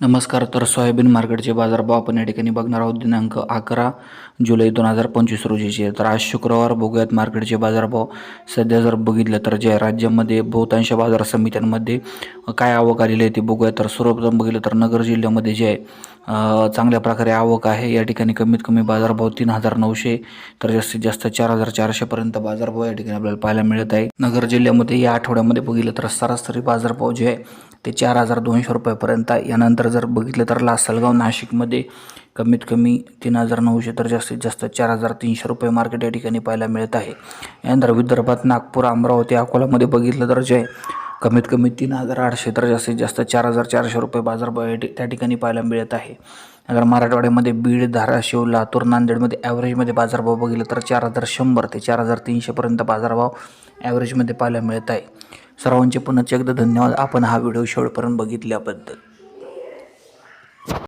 नमस्कार तर सोयाबीन मार्केटचे बाजारभाव आपण या ठिकाणी बघणार आहोत. दिनांक अकरा जुलै दोन हजार पंचवीस रोजीचे. तर आज शुक्रवार बघूयात मार्केटचे बाजारभाव. सध्या जर बघितलं तर जे राज्यामध्ये बहुतांश बाजार समित्यांमध्ये काय आवक आलेली आहे ते बघूया तर सर्वप्रथम बघितलं तर नगर जिल्ह्यामध्ये जे आहे चांगल्या प्रकारे आवक आहे. या ठिकाणी कमीत कमी बाजारभाव तीन हजार नऊशे तर जास्तीत जास्त चार हजार चारशेपर्यंत बाजारभाव या ठिकाणी आपल्याला पाहायला मिळत आहे. नगर जिल्ह्यामध्ये या आठवड्यामध्ये बघितलं तर सरासरी बाजारभाव जे आहे ते चार हजार दोनशे रुपयापर्यंत आहे. यानंतर जर बघितलं तर लासलगाव नाशिकमध्ये कमीत कमी तीन हजार नऊशे तर जास्तीत जास्त चार हजार तीनशे रुपये मार्केट या ठिकाणी पाहायला मिळत आहे. यानंतर विदर्भात नागपूर अमरावती अकोलामध्ये बघितलं तर जे आहे, कमीत कमी तीन हजार आठशे तर जास्तीत जास्त चार हजार चारशे रुपये बाजारभाव त्या ठिकाणी पाहायला मिळत आहे. नगर मराठवाड्यामध्ये बीड धाराशिव लातूर नांदेडमध्ये ॲव्हरेजमध्ये बाजारभाव बघितलं तर चार हजार शंभर ते चार हजार तीनशेपर्यंत बाजारभाव ॲव्हरेजमध्ये पाहायला मिळत आहे. सर्वांचे पुन्हा एकदा धन्यवाद. आपण हा व्हिडिओ शेवटपर्यंत बघितल्याबद्दल.